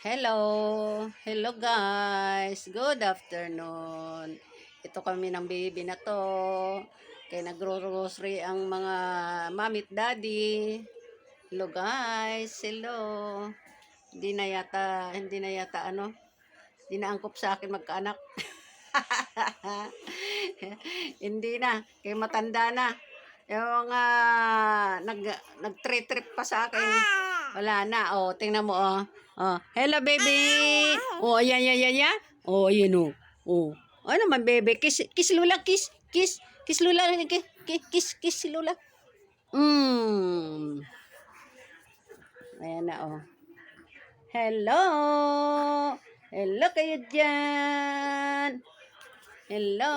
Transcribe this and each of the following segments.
Hello! Hello guys! Good afternoon! Ito kami ng baby na to. Kaya nagro-grocery ang mga mamit daddy. Hello guys! Hello! Hindi na yata, hindi na yata ano, hindi na angkop sa akin magkaanak. hindi na, kaya matanda na. Yung mga nag, nag-trip pa sa akin. Wala na. Oh, tingnan mo, oh. Oh, hello, baby. Oh, ayan, ayan, ayan, ayan. Oh, ayan, oh. Oh. Ano naman, baby? Kiss, kiss Lula, kiss, kiss, kiss Lula, kiss, kiss, kiss, kiss si Lula. Mm. Ayan na, oh. Hello. Hello kayo dyan. Hello.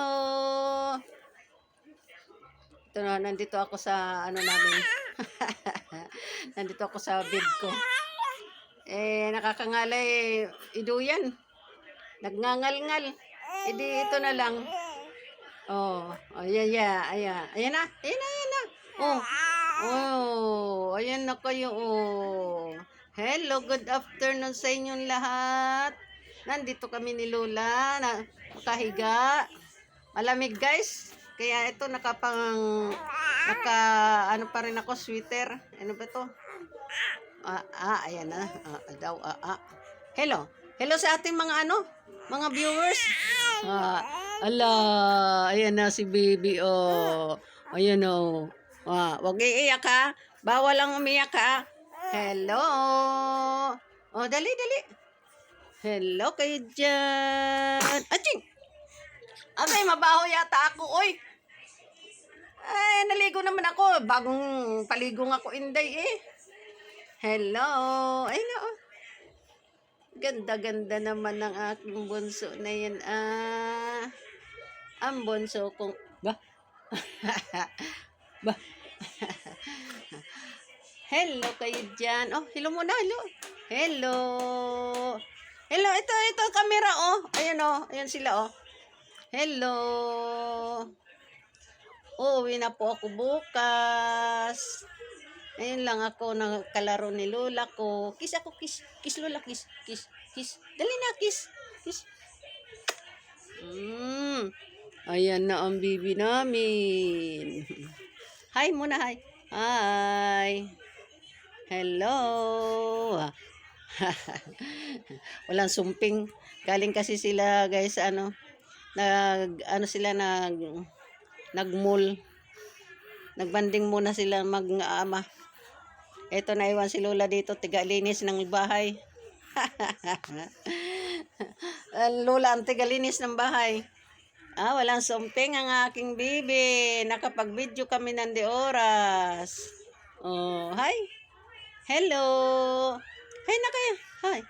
Ito na, nandito ako sa, ano namin. nandito ako sa bed ko. Eh, nakakangalay, iduyan. Nagngangal-ngal. Eh, di ito na lang. Oh, oh, ayan, ayan, ayan. Ayan na, ayan na, ayan na. Oh, oh, ayan na kayo, oh. Hello, good afternoon sa inyong lahat. Nandito kami ni Lola, na kahiga. Malamig, guys. Kaya ito, nakapang, naka, ano pa rin ako, sweater. Ano ba to? Ah, ah, ayan na. Ah, daw, ah, ah. Hello. Hello sa ating mga ano, mga viewers. Ah, ala, ayan na si baby, oh. Ayan, oh. Ah, wag iiyak ha. Bawal lang umiyak ha. Hello. Oh, dali, dali. Hello kayo dyan. Aching! Abay, mabaho yata ako, oy. Ay, naligo naman ako. Bagong paligo nga ako, Inday, eh. Hello. Ay, no. Ganda-ganda naman ng aking bunso na yan, ah. Ang bunso kong... Ba? ba? hello kayo dyan. Oh, hello muna, hello. Hello. Hello, ito, ito, camera, oh. Ayan, oh. Ayan sila, oh. Hello. Uuwi na po ako bukas. Ayun lang ako nagkalaro ni Lola ko. Kiss ako, kiss. Kiss Lola, kiss. Kiss, kiss. Dali na, kiss. Kiss. Mm. Ayan na ang bibi namin. Hi muna, hi. Hi. Hello. Walang sumping. Galing kasi sila, guys, ano, nag, ano sila, nag, nag-mall. Nagbanding muna sila mag-ama. Ito na iwan si Lola dito, tiga-linis ng bahay. Ang Lola ang tiga-linis ng bahay. Ah, walang sumping ang aking bibi. Nakapag-video kami ng di oras. Oh, hi. Hello. Hi na kayo. Hi.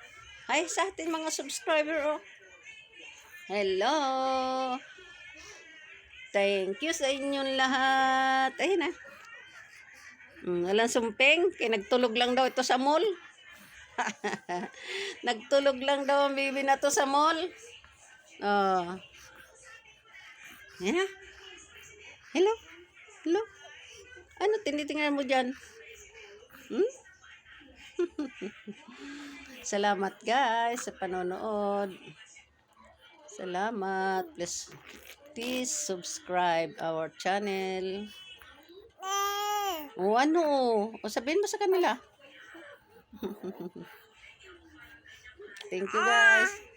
Hi sa ating mga subscriber, oh. Hello. Thank you sa inyong lahat. Ayun na. Mm, walang sumping. Kaya nagtulog lang daw ito sa mall. nagtulog lang daw ang baby na to sa mall. Oh. Yan na. Hello? Hello? Ano tinitingnan mo dyan? Hmm? Salamat guys sa panonood. Salamat. Please, please subscribe our channel. O ano? O sabihin mo sa kanila. Thank you guys.